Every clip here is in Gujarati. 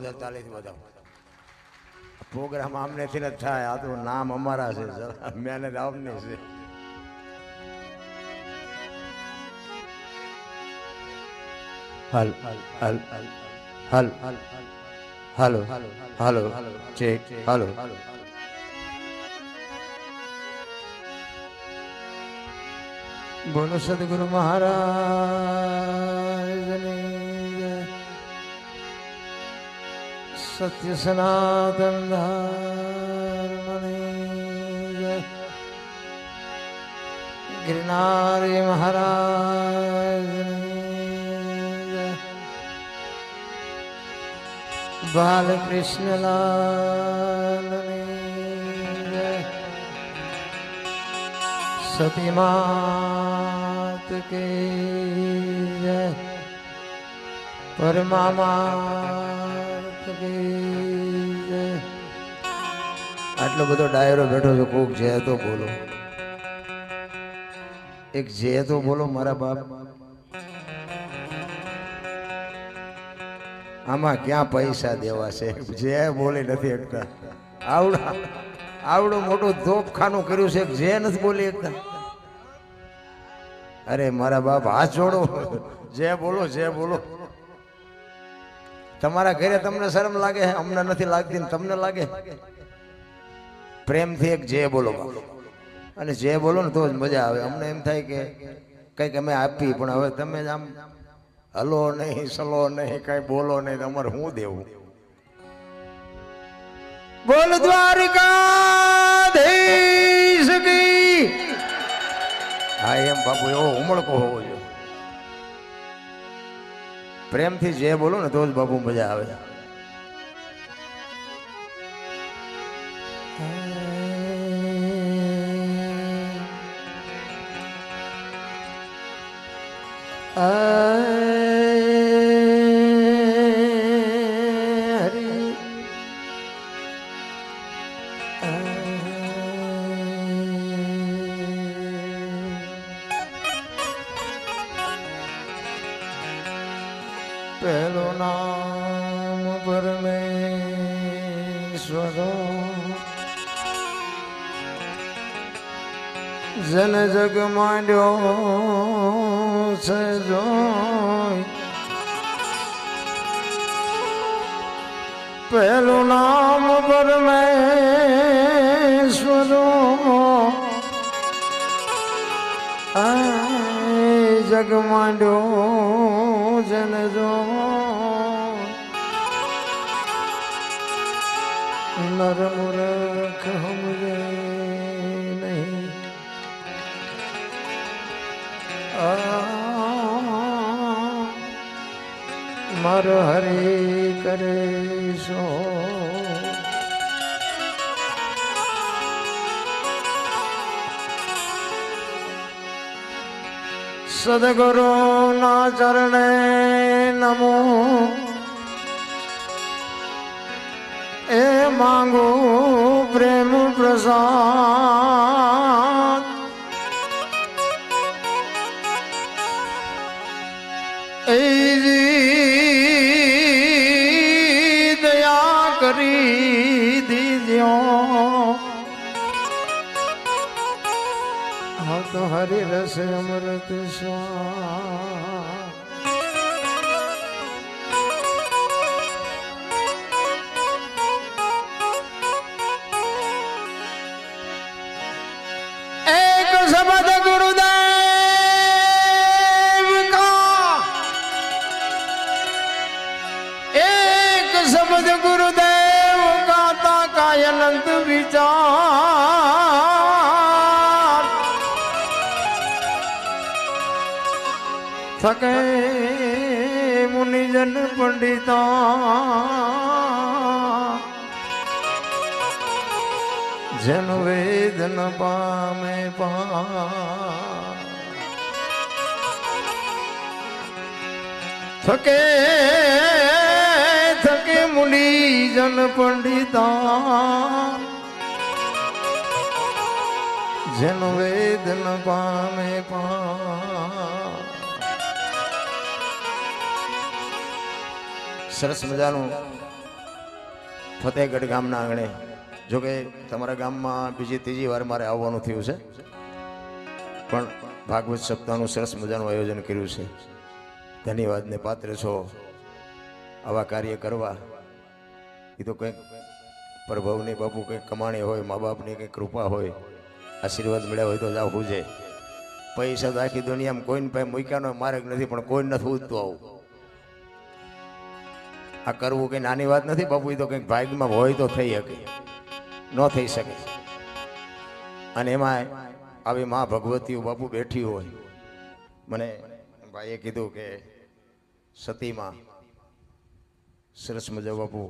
જોરદાર તાલીથી બતાવો પ્રોગ્રામ આમનેથી જ થાય. આ તો નામ અમારા છે, જરા મહેનત છે. બોલો સદગુરુ મહારાજની સત્ય સનાતન ધર્મની. ગિરનારી મહારાજ જય. સતી માત કે જય જય આટલો બધો ડાયરો બેઠો છે, કોક જે તો બોલો. એક જે તો બોલો, મારા બાપ. આમાં ક્યાં પૈસા દેવા છે? જે બોલી નથી એકતા આવડા, આવડું મોટું તોપખાનું કર્યું છે, જે નથી બોલી એકતા અરે મારા બાપ, હાથ જોડો. જે બોલો જે બોલો. તમારા ઘરે તમને શરમ લાગે અમને નથી લાગતી તમને લાગે? પ્રેમથી એક જે બોલો અને જે બોલો ને તો જ મજા આવે. અમને એમ થાય કે કંઈક અમે આપી પણ હવે તમે જ આમ હલો નહીં, સલો નહીં, કઈ બોલો નહીં તમારે શું દેવું? બોલ દ્વારિકાધીશ હા, એમ બાપુ, એવો ઉમળકો હોવો જોઈએ. પ્રેમથી જે બોલો ને તો જ બાપુ મજા આવે. પરમેશ્વરો જન જગ માંડ્યો છે જોઈ. પેલું નામ પરમેશ્વરો. જગ માંડ્યો જન જો. નર મૂર્ખ હમરે નહીં આ મારો હરે કરે સો સદગુરુ ના ચરણે નમો માંગુ પ્રેમ પ્રસાદ એજી દયા કરી દીધો હા તો હરિ રસ અમૃત સ્વા શબ્દ ગુરુદેવ કા? એક શબ્દ ગુરુદેવ ગાતા કાય અનંત વિચાર. થકે મુનિજન પંડિતા જન વેદ ન પામે. પા થકે થકે મુનિ જન પંડિતા. જન વેદ ન પામે. પા સરસ મજાનું ફતેહગઢ ગામના આંગણે જોકે તમારા ગામમાં બીજી ત્રીજી વાર મારે આવવાનું થયું છે. પણ ભાગવત સપ્તાહનું સરસ મજાનું આયોજન કર્યું છે. ધન્યવાદને પાત્ર છો. આવા કાર્ય કરવા. એ તો કંઈક પ્રભવની બાપુ કંઈક કમાણી હોય મા બાપની કંઈક કૃપા હોય, આશીર્વાદ મળ્યા હોય તો જ આવું છે. પૈસા તો આખી દુનિયામાં કોઈને પાસે મૂક્યાનો માર્ગ નથી, પણ કોઈ નથી ઉઠતું આવું. આ કરવું કંઈ નાની વાત નથી બાપુ, એ તો કંઈક ભાગમાં હોય તો થઈ શકે. ન થઈ શકે. અને એમાં આવી મા ભગવતી બાપુ બેઠી હોય. મને ભાઈએ કીધું કે સતીમાં સરસ મજા બાપુ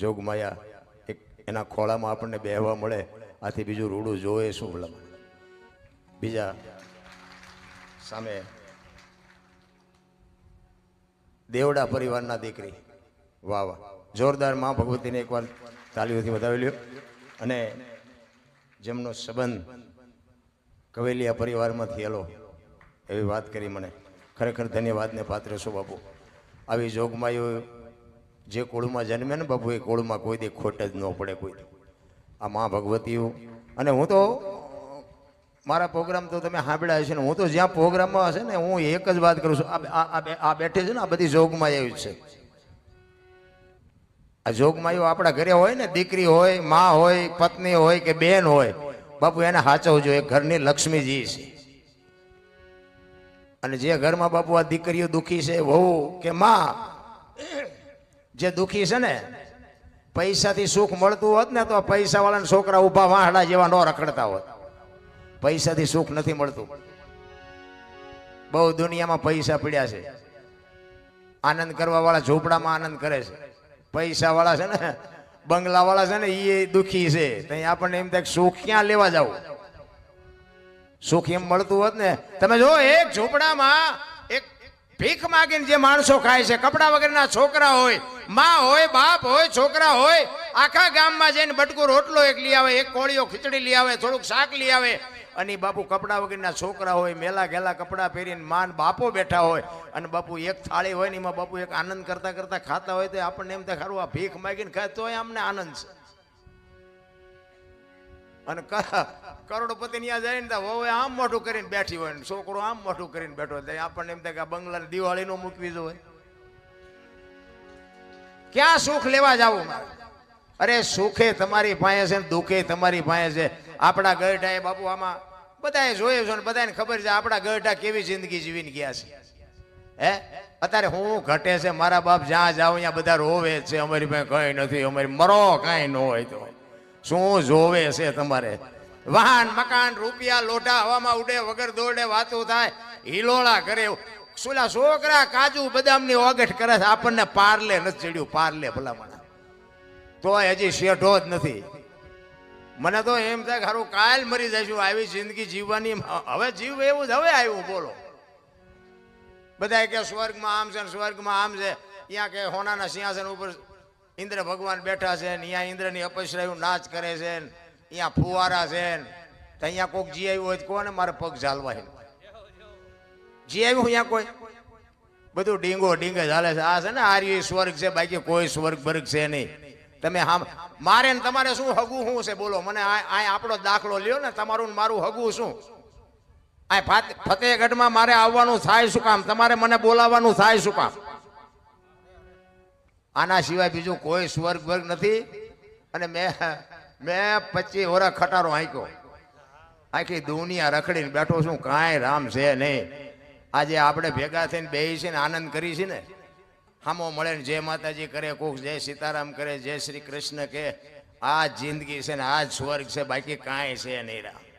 જોગમાયા એક એના ખોળામાં આપણને બેહવા મળે, આથી બીજું રૂડું જોવે શું ભલામણ બીજા સામે દેવડા પરિવારના દીકરી, વાહ વાહ. જોરદાર મા ભગવતીને એકવાર તાલીઓથી વધાવી લ્યો. અને જેમનો સંબંધ કવેલિયા પરિવારમાં થયેલો એવી વાત કરી મને. ખરેખર ધન્યવાદને પાત્ર છો બાપુ. આવી જોગમાયો જે કુળમાં જન્મે ને બાપુ, એ કુળમાં કોઈ દી ખોટ જ ન પડે કોઈ. આ મા ભગવતીઓ, અને હું તો, મારા પ્રોગ્રામ તો તમે સાંભળ્યા છે ને, હું તો જ્યાં પ્રોગ્રામમાં હશે ને, હું એક જ વાત કરું છું. આ બેઠે છે ને, આ બધી જોગમાં એવી છે. આ જોગમાયો આપણા ઘરે હોય ને, દીકરી હોય, મા હોય, પત્ની હોય કે બેન હોય, બાપુ એને સાચવજો એ ઘરની લક્ષ્મીજી છે. અને જે ઘરમાં બાપુ આ દીકરીઓ દુખી છે, વહુ કે માં, જે દુખી છે ને, પૈસાથી સુખ મળતું હોત ને તો પૈસા પૈસાવાળાના છોકરા ઊભા વાહડા જેવા ન રખડતા હોત. પૈસાથી સુખ નથી મળતું. બહુ દુનિયામાં પૈસા પીડ્યા છે. આનંદ કરવા વાળા ઝૂંપડામાં આનંદ કરે છે. પૈસા વાળા છે ને બંગલા વાળા છે ને એ દુખી છે. ત્યાં આપણને એમ થાય સુખ ક્યાં લેવા જાવ? સુખ એમ મળતું હોત ને, તમે જો એક ઝૂંપડામાં એક ભીખ માગીને જે માણસો ખાય છે, કપડા વગરના છોકરા હોય, માં હોય, બાપ હોય, છોકરા હોય, આખા ગામમાં જઈને બટકું રોટલો એક લઈ આવે, એક કોળીઓ ખીચડી લઈ આવે, થોડુંક શાક લઈ આવે અને બાપુ કપડા વગરના છોકરા હોય, મેલા ગેલા કપડાં પહેરીને માન બાપો બેઠા હોય, અને બાપુ એક થાળી હોય ને એમાં બાપુ એક આનંદ કરતા કરતા ખાતા હોય તો આપણને એમ થાય ખરું આ ભીખ માગીને ખાય, તોય અમને આનંદ છે. અને કરોડપતિ ત્યાં જાય ને વહુ આમ મોઢું કરીને બેઠી હોય ને, છોકરો આમ મોઢું કરીને બેઠો હોય આપણને એમ થાય કે આ બંગલા દિવાળી નો મૂકવી જોઈએ. ક્યાં સુખ લેવા જાવું અરે સુખે તમારી પાસે છે દુઃખે તમારી પાસે છે. આપણા ગઢા એ બાપુ આમાં બધાએ જોયું છે ને બધાને ખબર છે આપણા ગઢા કેવી જિંદગી જીવીને ગયા છે. હે? અત્યારે હું ઘટે છે, મારા બાપ જ્યાં જાવ ત્યાં બધા રોવે છે. અમારી પાસે કઈ નથી, અમારી મરો કાંઈ ન હોય તો. શું જોવે છે તમારે? વાહન, મકાન, રૂપિયા, લોઢા, હવામાં ઉડે, વગર દોડે, વાતો થાય, હિલોળા કરે સુલા છોકરા કાજુ બદામની ઓગઠ કરે છે. આપણને પારલે નથી ચડ્યું, પારલે ભલામણ. તોય હજી શેઠો જ નથી. મને તો એમ થાય ખરું કાલ મરી જશું આવી જિંદગી જીવવાની. હવે જીવ એવું જ, હવે આવ્યું, બોલો. બધા કે સ્વર્ગમાં આમ છે સ્વર્ગમાં આમ છે. ત્યાં કે હોનાના સિંહાસન ઉપર ઇન્દ્ર ભગવાન બેઠા છે ને અહીંયા ઇન્દ્રની અપશ્રયું નાચ કરે છે ને અહીંયા ફુવારા છે ને. અહીંયા કોઈક જી આવ્યું હોય કોને મારે પગ ઝાલવા છે જી આવ્યું અહીંયા કોઈ? બધું ડીંગો ડીંગે ચાલે છે. આ છે ને આર્ય સ્વર્ગ છે, બાકી કોઈ સ્વર્ગ વર્ગ છે નહીં. તમે હા મારે ને તમારે શું હગું શું છે? બોલો, મને આ આપણો દાખલો લ્યો ને, તમારું મારું હગું શું? આ ફાત- ફતેહગઢમાં મારે આવવાનું થાય શું કામ? તમારે મને બોલાવવાનું થાય શું કામ? આના સિવાય બીજું કોઈ સ્વર્ગ વર્ગ નથી. અને મેં મેં પચીસ વર્ષ ખટારો હાંક્યો આખી દુનિયા રખડીને બેઠો છું, કાંઈ રામ છે નહીં. આજે આપણે ભેગા થઈને બેસી ને, આનંદ કરી છે ને હામો મળે જય માતાજી કરે, કોક જય સીતારામ કરે, જય શ્રી કૃષ્ણ કે, આ જિંદગી છે ને, આ જ સ્વર્ગ છે, બાકી કાંઈ છે નહીં રામ.